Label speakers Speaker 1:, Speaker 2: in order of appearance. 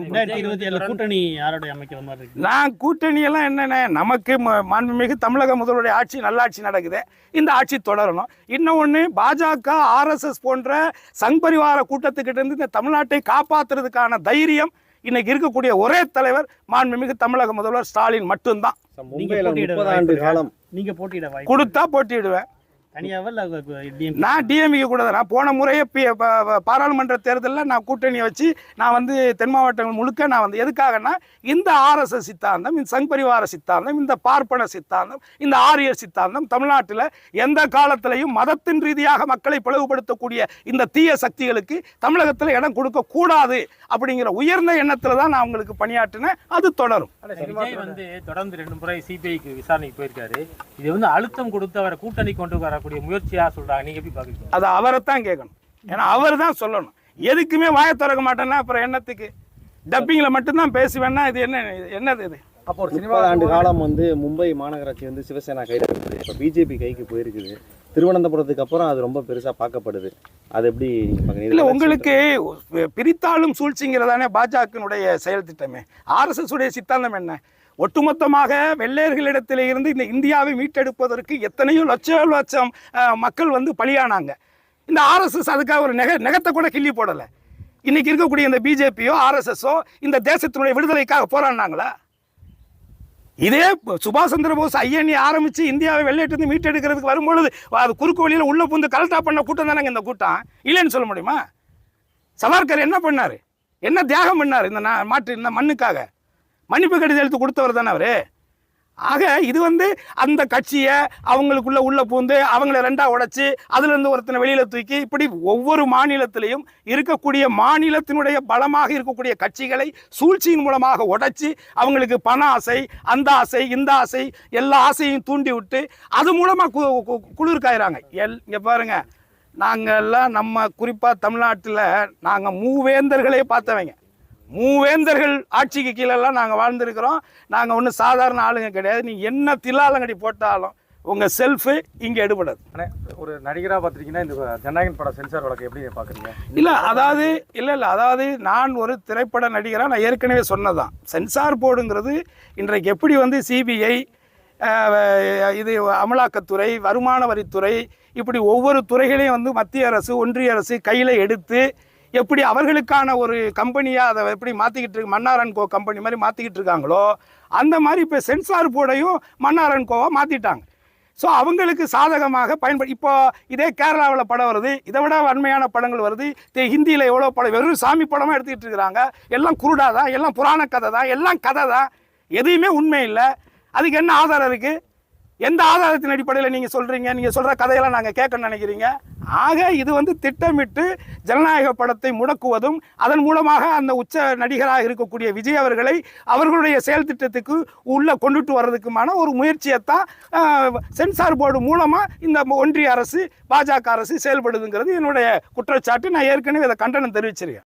Speaker 1: ரெண்டாயிரத்தி இருபத்தி கூட்டணி யாரோட அமைக்கிற மாதிரி இருக்கு?
Speaker 2: நான் கூட்டணி எல்லாம் என்னென்ன நமக்கு மாண்புமிகு தமிழக முதல்வருடைய ஆட்சி நல்லாட்சி நடக்குது. இந்த ஆட்சி தொடரணும். இன்னும் ஒன்று பாஜக ஆர்எஸ்எஸ் போன்ற சங் பரிவார கூட்டத்துக்கிட்ட இருந்து இந்த தமிழ்நாட்டை காப்பாத்துறதுக்கான தைரியம் இன்னைக்கு இருக்கக்கூடிய ஒரே தலைவர் மாண்புமிகு தமிழக முதல்வர் ஸ்டாலின் மட்டும்தான்.
Speaker 1: நீங்க போட்டியிட
Speaker 2: கொடுத்தா போட்டியிடுவேன்? நான் டிஎம்கே கூட தான். நான் போன முறையே பாராளுமன்ற தேர்தலில் நான் கூட்டணியை வச்சு நான் வந்து தென் மாவட்டங்கள் முழுக்க நான் வந்து எதுக்காகன்னா இந்த ஆர்எஸ்எஸ் சித்தாந்தம் இந்த சங் பரிவார சித்தாந்தம் இந்த பார்ப்பன சித்தாந்தம் இந்த ஆரியர் சித்தாந்தம் தமிழ்நாட்டில் எந்த காலத்திலையும் மதத்தின் ரீதியாக மக்களை பிளவுபடுத்தக்கூடிய இந்த தீய சக்திகளுக்கு தமிழகத்தில் இடம் கொடுக்க கூடாது அப்படிங்கிற உயர்ந்த எண்ணத்தில் தான் நான் அவங்களுக்கு பணியாற்றினேன். அது தொடரும்.
Speaker 1: வந்து தொடர்ந்து ரெண்டு முறை சிபிஐக்கு விசாரணைக்கு போயிருக்காரு. இது வந்து அழுத்தம் கொடுத்து அவரை கூட்டணி கொண்டு வரக்கூடிய முயற்சியா சொல்றாங்க. நீங்க எப்படி பாக்குறீங்க?
Speaker 2: அதை அவரை தான் கேட்கணும். ஏன்னா அவர் தான் சொல்லணும். எதுக்குமே வாயை திறக்க மாட்டேன்னா அப்புறம் என்னத்துக்கு? டப்பிங்கில் மட்டும்தான் பேசுவேன்னா இது என்ன இது என்னது இது?
Speaker 3: அப்போ ஒரு சினிமா
Speaker 4: ஆண்டு காலம் வந்து மும்பை மாநகராட்சி வந்து சிவசேனா கையில் இருக்குது. இப்போ பிஜேபி கைக்கு போயிருக்குது. திருவனந்தபுரத்துக்கு அப்புறம் அது ரொம்ப பெருசாக பார்க்கப்படுது. அது எப்படி பார்க்குறீங்க?
Speaker 2: இல்லை உங்களுக்கு பிரித்தாளும் சூழ்ச்சிங்கிறதானே பாஜகனுடைய செயல் திட்டமே? ஆர்எஸ்எஸ் உடைய சித்தாந்தம் என்ன? ஒட்டுமொத்தமாக வெள்ளையர்களிடத்தில் இருந்து இந்த இந்தியாவை மீட்டெடுப்பதற்கு எத்தனையோ லட்சம் லட்சம் மக்கள் வந்து பலியானாங்க. இந்த ஆர்எஸ்எஸ் அதுக்காக ஒரு நெக நெகத்தை கூட கிள்ளி போடலை. இன்றைக்கி இருக்கக்கூடிய இந்த பிஜேபியோ ஆர்எஸ்எஸ்ஸோ இந்த தேசத்தினுடைய விடுதலைக்காக போராடினாங்களா? இதே சுபாஷ் சந்திர போஸ் ஐஎன்ஏ ஆரம்பிச்சு இந்தியாவை வெள்ளையிட்டு மீட்டெடுக்கிறதுக்கு வரும்பொழுது அது குறுக்கு வழியில் உள்ளே புந்து கலெக்டாக பண்ண கூட்டம் தானேங்க இந்த கூட்டம்? இல்லைன்னு சொல்ல முடியுமா? சவார்கர் என்ன பண்ணாரு? என்ன தியாகம் பண்ணார் இந்த நா- மாற்று இந்த மண்ணுக்காக? மன்னிப்பு கடிதம் எழுத்து கொடுத்தவர் தானே அவரு? ஆக இது வந்து அந்த கட்சியை அவங்களுக்குள்ள உள்ள பூந்து அவங்கள ரெண்டா உடைச்சி அதுல இருந்து ஒருத்தனை வெளியில தூக்கி இப்படி ஒவ்வொரு மாநிலத்திலையும் இருக்கக்கூடிய மாநிலத்தினுடைய பலமாக இருக்கக்கூடிய கட்சிகளை சூழ்ச்சியின் மூலமாக உடைச்சி அவங்களுக்கு பண ஆசை அந்த ஆசை இந்த ஆசை எல்லா ஆசையும் தூண்டி விட்டு அது மூலமா கு- கு- எல் இங்க பாருங்க. நாங்கெல்லாம் நம்ம குறிப்பாக தமிழ்நாட்டில் நாங்கள் மூவேந்தர்களே பார்த்தவங்க. மூவேந்தர்கள் ஆட்சிக்கு கீழெல்லாம் நாங்கள் வாழ்ந்திருக்கிறோம். நாங்கள் ஒன்றும் சாதாரண ஆளுங்க கிடையாது. நீ என்ன தில்லாலங்கடி போட்டாலும் உங்கள் செல்ஃபு இங்கே எடுபடாது.
Speaker 3: ஒரு நடிகரா பார்த்திருக்கீங்கன்னா இந்த ஜனநாயகன் பட சென்சார் வழக்கு எப்படி பாக்குறீங்க
Speaker 2: இல்லை அதாவது இல்லை இல்லை அதாவது நான் ஒரு திரைப்பட நடிகராக நான் ஏற்கனவே சொன்னதான் சென்சார் போர்டுங்கிறது இன்றைக்கு எப்படி வந்து சிபிஐ இது அமலாக்கத்துறை வருமான வரித்துறை இப்படி ஒவ்வொரு துறைகளையும் வந்து மத்திய அரசு ஒன்றிய அரசு கையில் எடுத்து எப்படி அவர்களுக்கான ஒரு கம்பெனியாக அதை எப்படி மாற்றிக்கிட்டு இருக்கு? மன்னாரன் கோ கம்பெனி மாதிரி மாற்றிக்கிட்டு இருக்காங்களோ அந்த மாதிரி இப்போ சென்சார் போர்டையும் மன்னாரன் கோவை மாற்றிட்டாங்க ஸோ அவங்களுக்கு சாதகமாக பயன்படு இப்போ இதே கேரளாவில் படம் வருது இதை விட வன்மையான படங்கள் வருது. ஹிந்தியில் எவ்வளோ படம் வெறும் சாமி படமாக எடுத்துக்கிட்டு இருக்கிறாங்க. எல்லாம் குருடா தான் எல்லாம் புராண கதை தான் எல்லாம் கதை தான் எதுவுமே உண்மை இல்லை. அதுக்கு என்ன ஆதாரம் இருக்குது எந்த ஆதாரத்தின் அடிப்படையில் நீங்கள் சொல்கிறீங்க நீங்கள் சொல்கிற கதையெல்லாம் நாங்கள் கேட்கணும்னு நினைக்கிறீங்க? ஆக இது வந்து திட்டமிட்டு ஜனநாயக படத்தை முடக்குவதும் அதன் மூலமாக அந்த உச்ச நடிகராக இருக்கக்கூடிய விஜய் அவர்களை அவர்களுடைய செயல் திட்டத்துக்கு உள்ளே கொண்டுட்டு வர்றதுக்குமான ஒரு முயற்சியைத்தான் சென்சார் போர்டு மூலமாக இந்த ஒன்றிய அரசு பாஜக அரசு செயல்படுதுங்கிறது என்னுடைய குற்றச்சாட்டு. நான் ஏற்கனவே இதை கண்டனம் தெரிவிச்சிருக்கேன்.